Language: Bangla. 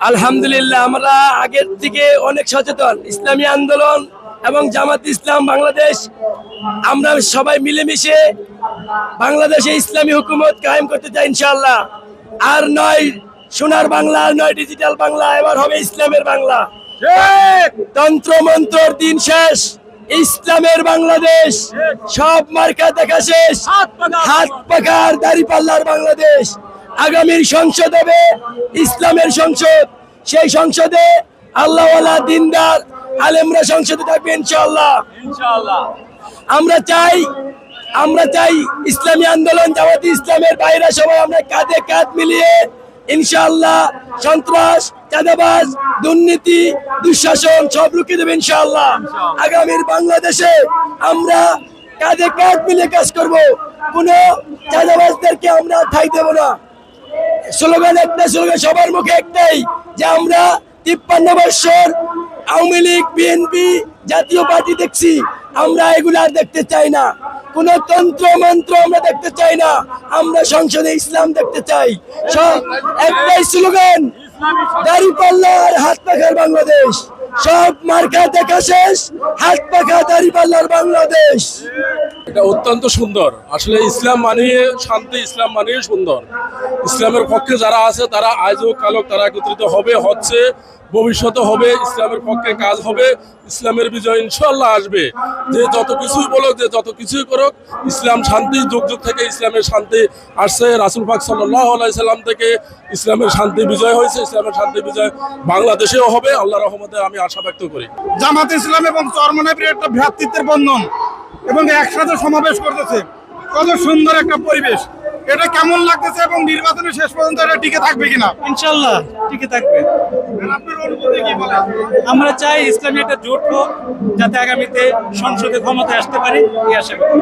আলহামদুলিল্লাহ আমরা আগের থেকে অনেক সচেতন। ইসলামী আন্দোলন এবং জামাত ইসলাম বাংলাদেশ আমরা সবাই মিলেমিশে বাংলাদেশে ইসলামী হুকুমত কায়েম করতে চাই ইনশাল্লাহ আর নয় সোনার বাংলা আর নয় ডিজিটাল বাংলা এবার হবে ইসলামের বাংলা। তন্ত্র মন্ত্রর দিন শেষ ইসলামের বাংলাদেশ সব মার্কা দেখা শেষ। হাত পাকার দাড়ি পাল্লার বাংলাদেশ। আগামীর সংসদ হবে ইসলামের সংসদ। সেই সংসদে আল্লাহওয়ালা দিনদার আলেমরা সংসদে থাকবে ইনশাআল্লাহ। আমরা চাই আমরা চাই ইসলামী আন্দোলন জামাতি ইসলামের বাইরে সবাই আমরা কাঁধে কাঁধ মিলিয়ে ইনশাল্লাহ সন্ত্রাস চাঁদাবাজ দুর্নীতি দুঃশাসন সব রুখে দেবে ইনশাল্লাহ আগামীর বাংলাদেশে আমরা কাঁধে কাঁধ মিলিয়ে কাজ করব। কোনো চাঁদাবাজদেরকে আমরা ঠাই দেব না। স্লোগান একটা স্লোগান সবার মুখে একটাই, যে আমরা তিপ্পান্ন বছর আওয়ামী লীগ, বিএনপি জাতীয় পার্টি দেখছি, আমরা এগুলো আর দেখতে চাই না। কোন তন্ত্র মন্ত্র আমরা দেখতে চাই না, আমরা সংসদে ইসলাম দেখতে চাই। সব একটাই স্লোগান, দাড়ি পাল্লার হাত পাখার বাংলাদেশ। সব মার্কা দেখা শেষ, হাত পাখা, দাড়ি পাল্লার বাংলাদেশ। এটা অত্যন্ত সুন্দর। আসলে ইসলাম মানিয়ে, শান্তি ইসলাম মানিয়ে সুন্দর। ইসলামের পক্ষে যারা আছে, তারা আজও কালক তারা একত্রিত হবে, হচ্ছে ভবিষ্যতে হবে, ইসলামের পক্ষে কাজ হবে, ইসলামের বিজয় ইনশাল্লাহ আসবে। যে যত কিছুই বলুক, যে যত কিছুই করুক, ইসলাম শান্তি যুগ যুগ থেকে ইসলামের শান্তি আসছে। রাসুল পাক সাল্লাম থেকে ইসলামের শান্তি বিজয় হয়েছে, ইসলামের শান্তি বিজয় বাংলাদেশেও হবে। আল্লাহ রহমতে আমি আশা ব্যক্ত করি। জামাত ইসলাম এবং চরমনাবির একটা ভ্রাতৃত্বের বন্ধন। এবং একসাথে সমাবেশ করতেছে। কত সুন্দর একটা পরিবেশ। এটা কেমন লাগতেছে এবং নির্বাচনের শেষ পর্যন্ত এটা টিকে থাকবে কিনা? ইনশাল্লাহ টিকে থাকবে। আমরা চাই ইসলামী একটা জোট হোক যাতে আগামীতে সংসদে ক্ষমতায় আসতে পারি এই আশা করি।